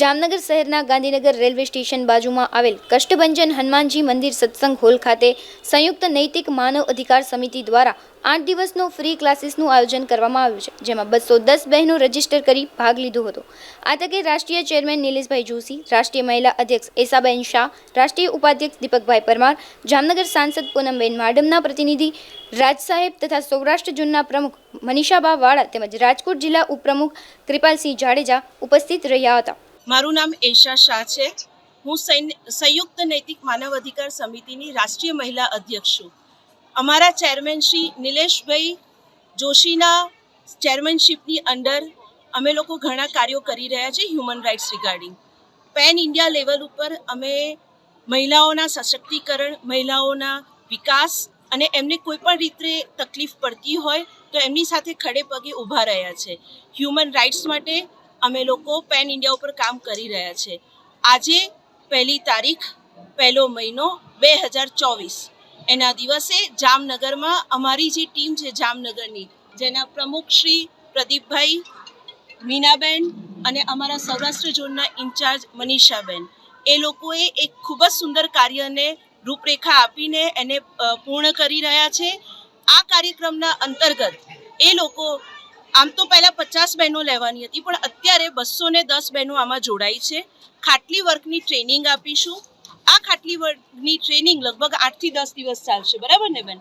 જામનગર શહેરના Gandhinagar railway station બાજુમાં આવેલ કષ્ટભંજન હનુમાનજી મંદિર સત્સંગ હોલ ખાતે સંયુક્ત નૈતિક માનવ અધિકાર સમિતિ દ્વારા આઠ દિવસનો ફ્રી ક્લાસીસનું આયોજન કરવામાં આવ્યું છે, જેમાં બસો દસ બહેનો રજિસ્ટર કરી ભાગ લીધો હતો. આ તકે રાષ્ટ્રીય ચેરમેન નિલેશભાઈ જોશી, રાષ્ટ્રીય મહિલા અધ્યક્ષ એસાબેન શાહ, રાષ્ટ્રીય ઉપાધ્યક્ષ દીપકભાઈ પરમાર, જામનગર સાંસદ પૂનમબેન માડમના પ્રતિનિધિ રાજ સાહેબ તથા સૌરાષ્ટ્ર ઝોનના પ્રમુખ મનીષાબા વાળા તેમજ રાજકોટ જિલ્લા ઉપપ્રમુખ કૃપાલસિંહ જાડેજા ઉપસ્થિત રહ્યા હતા. મારું નામ એશા શાહ છે. હું સંયુક્ત નૈતિક માનવ અધિકાર સમિતિની રાષ્ટ્રીય મહિલા અધ્યક્ષ છું. અમારા ચેરમેન શ્રી નિલેશભાઈ જોશીના ચેરમેનશીપની અંડર અમે લોકો ઘણા કાર્યો કરી રહ્યા છે human rights regarding. Pan India level ઉપર અમે મહિલાઓના સશક્તિકરણ, મહિલાઓના વિકાસ અને એમને કોઈ પણ રીતે તકલીફ પડતી હોય તો એમની સાથે ખડે પગે ઊભા રહ્યા છે. હ્યુમન રાઇટ્સ માટે અમે લોકો પેન ઇન્ડિયા ઉપર કામ કરી રહ્યા છે. આજે પહેલી તારીખ, પહેલો મહિનો બે હજાર ચોવીસ. એના દિવસે જામનગરમાં અમારી જે ટીમ છે જામનગરની, જેના પ્રમુખ શ્રી પ્રદીપભાઈ મીનાબેન અને અમારા સૌરાષ્ટ્ર ઝોનના ઇન્ચાર્જ મનીષાબેન. એ લોકોએ એક ખૂબ જ સુંદર કાર્યને રૂપરેખા આપીને એને પૂર્ણ કરી રહ્યા છે. આ કાર્યક્રમના અંતર્ગત એ લોકો આમ તો પહેલાં પચાસ બહેનો લેવાની હતી, પણ અત્યારે બસો ને દસ બહેનો આમાં જોડાઈ છે. ખાટલી વર્કની ટ્રેનિંગ આપીશું. આ ખાટલી વર્કની ટ્રેનિંગ લગભગ આઠથી દસ દિવસ ચાલશે, બરાબર ને બેન?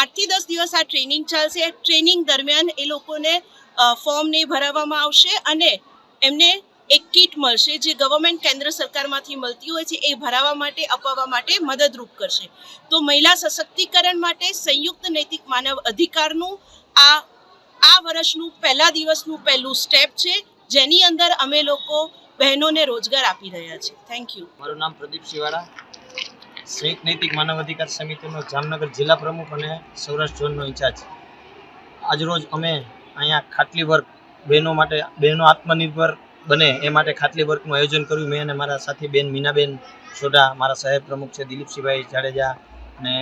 આઠથી દસ દિવસ આ ટ્રેનિંગ ચાલશે. ટ્રેનિંગ દરમિયાન એ લોકોને ફોર્મ ને ભરાવવામાં આવશે અને એમને એક કીટ મળશે જે ગવર્મેન્ટ કેન્દ્ર સરકારમાંથી મળતી હોય છે, એ ભરાવવા માટે, અપાવવા માટે મદદરૂપ કરશે. તો મહિલા સશક્તિકરણ માટે સંયુક્ત નૈતિક માનવ અધિકારનું આ આ વર્ષનું પહેલા દિવસનું પહેલું સ્ટેપ છે, જેની અંદર અમે લોકો બહેનોને રોજગાર આપી રહ્યા છે થેન્ક યુ મારું નામ પ્રદીપ શિવાળા. શ્રેક નૈતિક માનવ અધિકાર સમિતિનો જામનગર જિલ્લા પ્રમુખ અને સૌરાષ્ટ્ર ઝોનનો ઇન્ચાર્જ. આજરોજ અમે અહીંયા ખાટલી વર્ક બહેનો માટે, બહેનો આત્મનિર્ભર બને એ માટે ખાટલી વર્કનું આયોજન કર્યું. મેં અને મારા સાથી બેન મીનાબેન સોઢા, મારા સાહેબ પ્રમુખ છે દિલીપસિંહભાઈ જાડેજા અને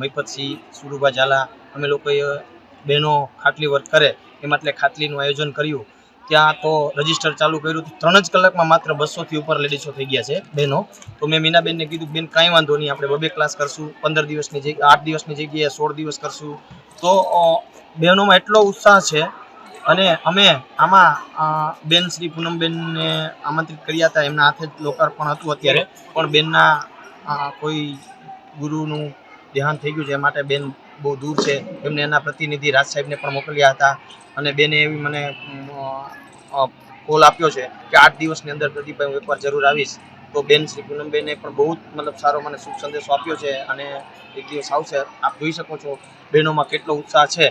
મૈપતસિંહ સુરુભા ઝાલા. અમે લોકોએ બહેનો ખાટલી વર્ક કરે એ માટે ખાટલીનું આયોજન કર્યું. ત્યાં તો રજિસ્ટર ચાલુ કર્યું ત્રણ જ કલાકમાં માત્ર બસોથી ઉપર લેડીસો થઈ ગયા છે, બહેનો. તો મેં મીનાબેનને કીધું, બેન, કાંઈ વાંધો નહીં, આપણે બબે ક્લાસ કરશું, પંદર દિવસની જગ્યાએ આઠ દિવસની જગ્યાએ સોળ દિવસ કરશું. તો બહેનોમાં એટલો ઉત્સાહ છે અને અમે આમાં બેન શ્રી પૂનમબેનને આમંત્રિત કર્યા હતા, એમના હાથે જ લોકાર્પણ હતું અત્યારે. પણ બેનના કોઈ ગુરુનું ધ્યાન થઈ ગયું છે, એ માટે બેન બહુ દૂર છે. એમને એના પ્રતિનિધિ રાજ સાહેબને પણ મોકલ્યા હતા અને બેને એવી મને કોલ આપ્યો છે કે આઠ દિવસની અંદર પ્રદીપભાઈ હું એકવાર જરૂર આવીશ. તો બેન શ્રી પૂનમબેને પણ બહુ મતલબ સારો મને શુભ સંદેશો આપ્યો છે અને એક દિવસ આવશે. આપ જોઈ શકો છો બહેનોમાં કેટલો ઉત્સાહ છે.